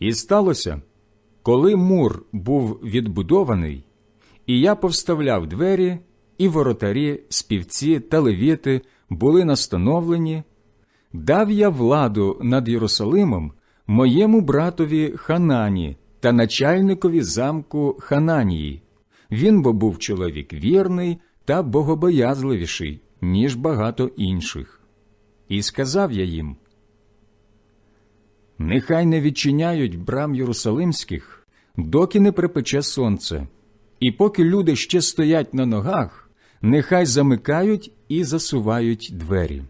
І сталося, коли мур був відбудований, і я повставляв двері, і воротарі, співці та левіти були настановлені, дав я владу над Єрусалимом моєму братові Ханані та начальникові замку Хананії. Він бо був чоловік вірний та богобоязливіший, ніж багато інших. І сказав я їм – Нехай не відчиняють брам Єрусалимських, доки не припече сонце, і поки люди ще стоять на ногах, нехай замикають і засувають двері.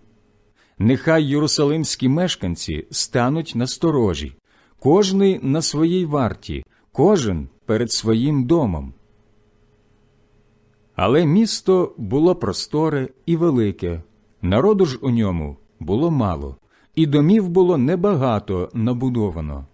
Нехай єрусалимські мешканці стануть на сторожі, кожний на своїй варті, кожен перед своїм домом. Але місто було просторе і велике, народу ж у ньому було мало і домів було небагато набудовано.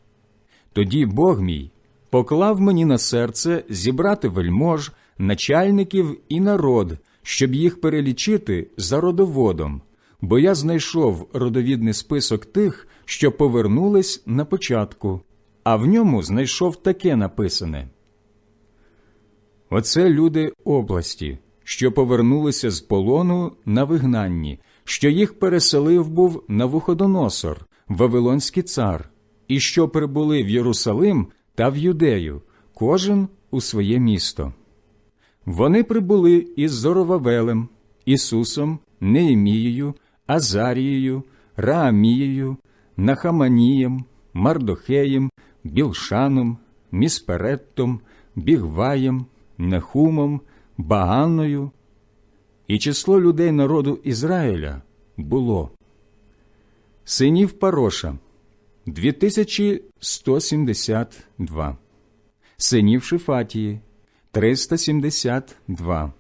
Тоді Бог мій поклав мені на серце зібрати вельмож, начальників і народ, щоб їх перелічити за родоводом, бо я знайшов родовідний список тих, що повернулись на початку, а в ньому знайшов таке написане. Оце люди області, що повернулися з полону на вигнанні, що їх переселив був Навуходоносор, Вавилонський цар, і що прибули в Єрусалим та в Юдею, кожен у своє місто. Вони прибули із Зоровавелем, Ісусом, Неемією, Азарією, Раамією, Нахаманієм, Мардохеєм, Білшаном, Міспереттом, Бігваєм, Нехумом, Баганною, і число людей народу Ізраїля було. Синів Пароша 2172, синів Шифатії 372,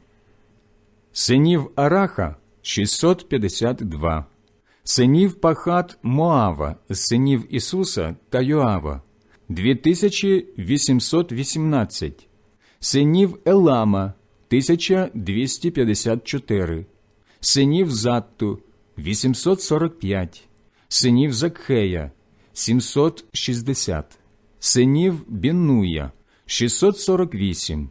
синів Араха 652, синів Пахат Моава, синів Ісуса та Йоава 2818, синів Елама 1254, синів Затту 845, синів Закхея 760, синів Біннуя 648,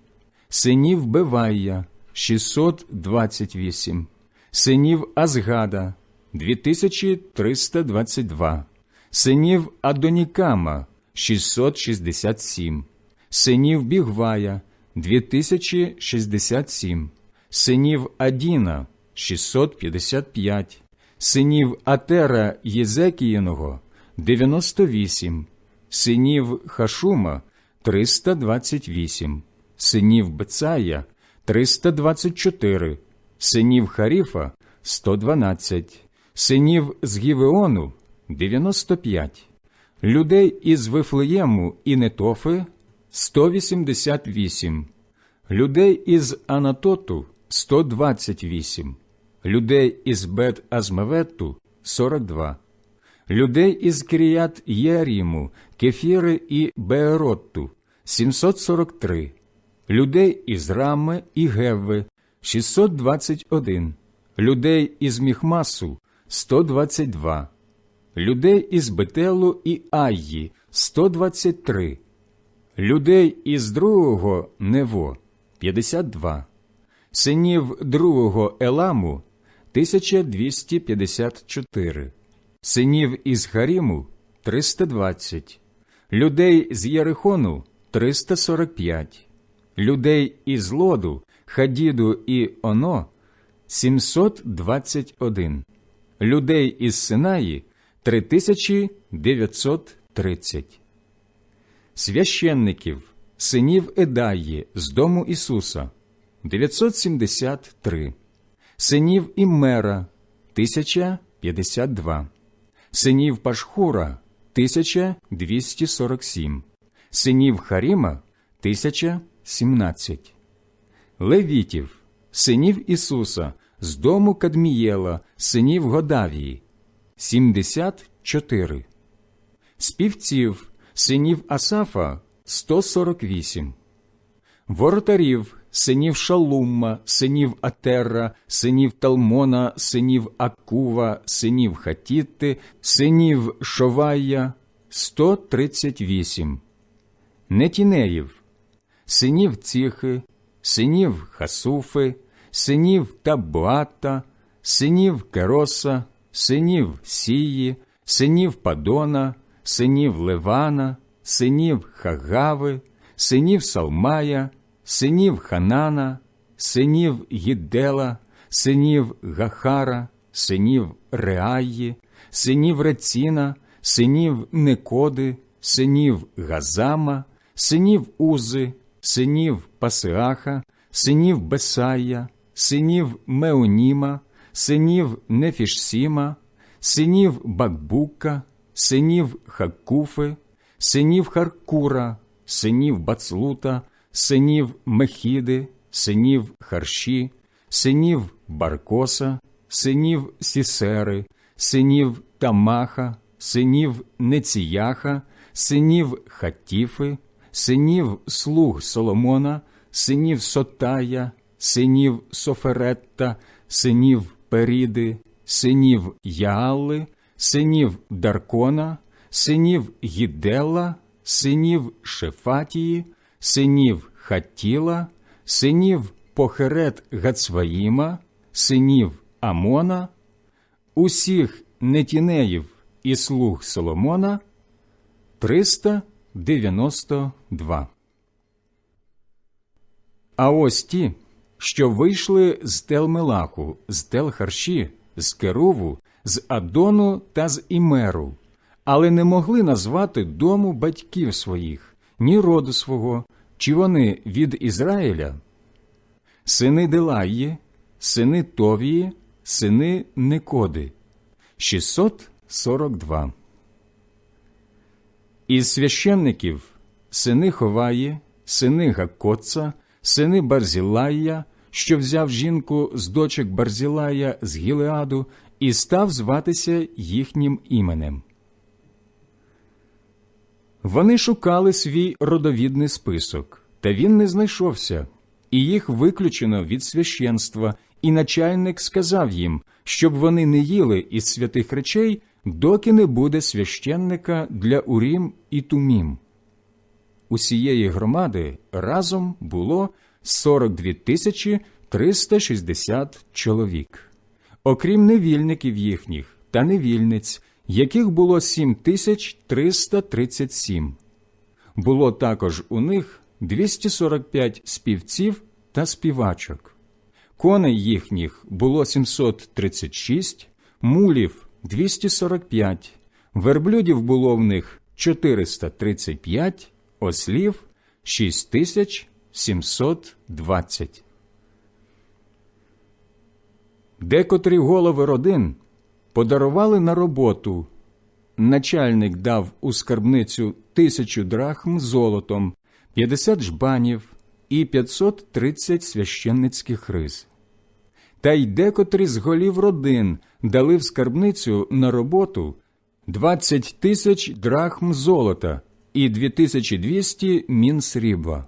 синів Бевая 628, синів Азгада 2322, синів Адонікама 667, синів Бігвая 2067, синів Адіна 655, синів Атера Єзекіїного 98, синів Хашума 328, синів Бецая 324, синів Харіфа 112, синів з Гівеону 95, людей із Вифлеєму і Нетофи 188, людей із Анатоту 128, людей із Бет Азмаветту 42, людей із Кіріят Єаріму, Кефіри і Бееротту 743, людей із Рами і Гевви 621, людей із Міхмасу 122, людей із Бетелу і Айї 123, людей із другого Нево 52, синів другого Еламу 1254, синів із Харіму 320, людей з Єрихону 345, людей із Лоду, Хадіду і Оно 721, людей із Синаї 3930 священників, синів Едаї з дому Ісуса. 973, синів Іммера 1052, синів Пашхура 1247, синів Харіма 1017, Левітів, синів Ісуса з дому Кадмієла, синів Годавії 74, співців синів Асафа 148, воротарів, синів Шалумма, синів Атерра, синів Талмона, синів Акува, синів Хатітти, синів Шовая, 138 Нетінеїв, синів Ціхи, синів Хасуфи, синів Табуата, синів Кероса, синів Сії, синів Падона, синів Ливана, синів Хагави, синів Салмая, синів Ханана, синів Гіддела, синів Гахара, синів Реаї, синів Реціна, синів Некоди, синів Газама, синів Узи, синів Пасеаха, синів Бесая, синів Меоніма, синів Нефішсіма, синів Бакбука, синів Хакуфи, синів Харкура, синів Бацлута, синів Мехіди, синів Харші, синів Баркоса, синів Сісери, синів Тамаха, синів Неціяха, синів Хатіфи, синів слуг Соломона, синів Сотая, синів Соферетта, синів Періди, синів Яалли, синів Даркона, синів Гідела, синів Шефатії, синів Хатіла, синів Похерет Гацваїма, синів Амона, усіх нетінеїв і слуг Соломона 392. А ось ті, що вийшли з Телмелаху, з Телхарші, з Керуву, з Адону та з Імеру, але не могли назвати дому батьків своїх, ні роду свого, чи вони від Ізраїля, сини Делаї, сини Товії, сини Некоди, 642. Із священників сини Ховаї, сини Гакоца, сини Барзілая, що взяв жінку з дочок Барзілая з Гілеаду і став зватися їхнім іменем. Вони шукали свій родовідний список, та він не знайшовся, і їх виключено від священства, і начальник сказав їм, щоб вони не їли із святих речей, доки не буде священника для Урім і Тумім. Усієї громади разом було 42 тисячі 360 чоловік, окрім невільників їхніх та невільниць, яких було 7 337. Було також у них 245 співців та співачок. Коней їхніх було 736, мулів 245, верблюдів було в них 435, ослів 6720. Декотрі голови родин подарували на роботу. Начальник дав у скарбницю тисячу драхм золотом, 50 жбанів і 530 священницьких риз. Та й декотрі з голів родин дали в скарбницю на роботу 20 тисяч драхм золота і 2200 мін срібла.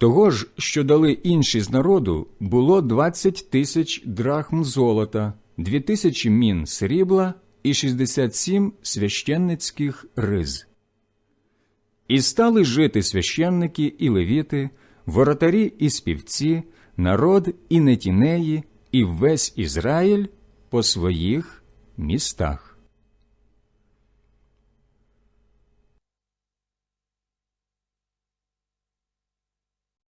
Того ж, що дали інші з народу, було 20 тисяч драхм золота, 2000 мін срібла і 67 священницьких риз. І стали жити священники і левіти, воротарі і співці, народ і нетінеї, і весь Ізраїль по своїх містах.